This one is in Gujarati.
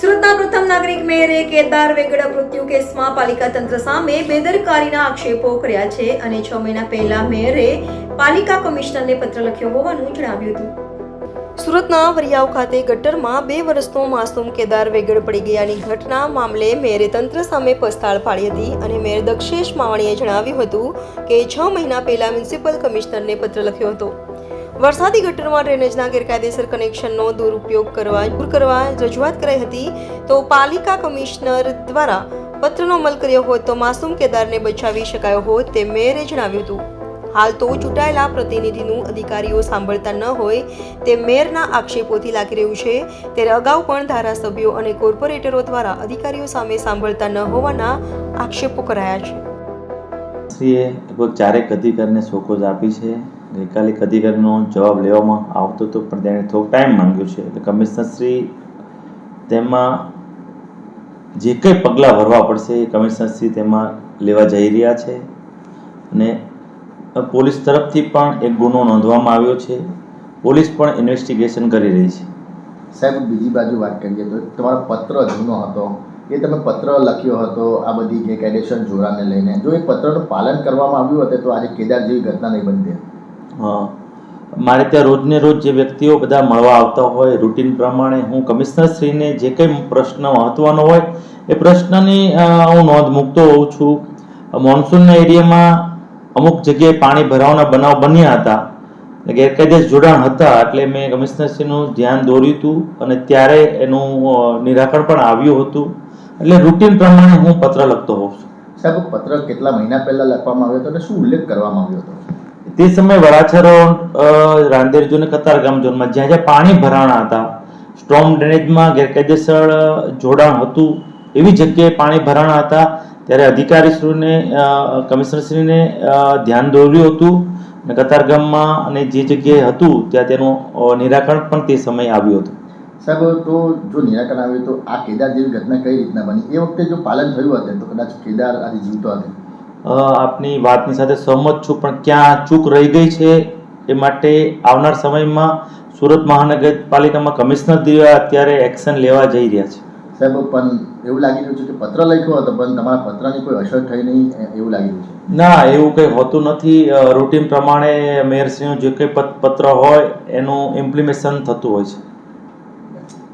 સુરતના પ્રથમ નાગરિક મેયરે કેદાર વેગડા મૃત્યુ કેસમાં પાલિકા તંત્ર સામે બેદરકારીના આક્ષેપો કર્યા છે અને છ મહિના પહેલા મેયરે પાલિકા કમિશનરને પત્ર લખ્યો હોવાનું જણાવ્યું હતું. સુરતના વરિયાવ ખાતે ગટરમાં બે વર્ષનો માસૂમ કેદાર વેગડ પડી ગયાની ઘટના મામલે મેયરે તંત્ર સામે પસ્તાળ પાડી હતી અને મેયર દક્ષેશ માવાણીએ જણાવ્યું હતું કે છ મહિના પહેલા મ્યુનિસિપલ કમિશનરને પત્ર લખ્યો હતો. વરસાદી ગટરમાં ડ્રેનેજના ગેરકાયદેસર કનેક્શનનો દુરુપયોગ કરવા, દૂર કરવા રજૂઆત કરાઈ હતી, તો પાલિકા કમિશનર દ્વારા પત્રનો અમલ કર્યો હોત તો માસૂમ કેદારને બચાવી શકાયો હોત તે મેયરે જણાવ્યું હતું. હાલ તો ચૂંટાયેલા પ્રતિનિધિનું અધિકારીઓ સાંભળતા ન હોય તે મેયરના આક્ષેપોથી લાગી રહ્યું છે. ત્યારે અગાઉ પણ ધારાસભ્યો અને કોર્પોરેટરો દ્વારા અધિકારીઓ સામે સાંભળતા ન હોવાના આક્ષેપો કરાયા છે. શ્રીએ લગભગ ચારેક અધિકારીને સોકોજ આપી છે. ગઈકાલે એક અધિકારીનો જવાબ લેવામાં આવતો હતો, પણ તેણે થોડો ટાઈમ માંગ્યો છે. એટલે કમિશનરશ્રી તેમાં જે કંઈ પગલાં ભરવા પડશે એ કમિશનરશ્રી તેમાં લેવા જઈ રહ્યા છે. અને પોલીસ તરફથી પણ એક ગુનો નોંધવામાં આવ્યો છે. પોલીસ પણ ઇન્વેસ્ટિગેશન કરી રહી છે. સાહેબ બીજી બાજુ વાત કરીએ તો તમારો પત્ર જૂનો હતો, એ તમે પત્ર લખ્યો હતો, આ બધી ગેરકાયદેસર જોરાને લઈને. જો એ પત્રનું પાલન કરવામાં આવ્યું હતું તો આજે કેદાર જેવી ઘટના નહીં બનતી. હા. મારે ત્યાં રોજને રોજ જે વ્યક્તિઓ બધા મળવા આવતા હોય રૂટીન પ્રમાણે હું કમિશનરશ્રીને જે કંઈ પ્રશ્ન મહત્વનો હોય, એ પ્રશ્નની હું નોંધ મૂકતો હોઉં છું. મોન્સૂનના એરિયામાં અમુક જગ્યાએ પાણી ભરાવાના બનાવ બન્યા હતા. ગેરકાયદેસ જોડાણ હતા, એટલે મેં કમિશનરશ્રીનું ધ્યાન દોર્યું હતું અને ત્યારે એનું નિરાકરણ પણ આવ્યું હતું. એટલે રૂટીન પ્રમાણે હું પત્ર લખતો હોઉં છું. સાહેબ, પત્ર કેટલા મહિના પહેલા લખવામાં આવ્યો હતો અને શું ઉલ્લેખ કરવામાં આવ્યો હતો? તે સમયે વરાછરો રાંદેર ઝોન કતારગામ ઝોનમાં જ્યાં જ્યાં પાણી ભરાણા હતા સ્ટ્રોમ ડ્રેનેજમાં ગેરકાયદેસર જોડાણ હતું, એવી જગ્યાએ પાણી ભરાણા હતા, ત્યારે અધિકારીશ્રીને કમિશનરશ્રીને ધ્યાન દોર્યું હતું અને કતારગામમાં અને જે જગ્યાએ હતું, ત્યાં તેનું નિરાકરણ પણ તે સમયે આવ્યું હતું. સાહેબ, તો જો નિરાકરણ આવ્યું તો આ કેદાર જેવી ઘટના કઈ રીતના બની? એ વખતે જો પાલન થયું હતું તો કદાચ કેદાર આજે જીવતો હતો આપની વાતની સાથે સહમત છું પણ ક્યાં ચૂક રહી ગઈ છે એ માટે આવનાર સમયમાં સુરત મહાનગરપાલિકામાં કમિશનર દ્વારા અત્યારે એક્શન લેવા જઈ રહ્યા છે. સાહેબ પણ એવું લાગી રહ્યું છે કે પત્ર લખ્યો હતો પણ તમારા પત્રની કોઈ અસર થઈ નહીં એવું લાગી રહ્યું છે. ના એવું કંઈ હોતું નથી. રૂટીન પ્રમાણે મેયરશ્રીનું જે કંઈ પત- પત્ર હોય એનું ઇમ્પ્લિમેશન થતું હોય છે.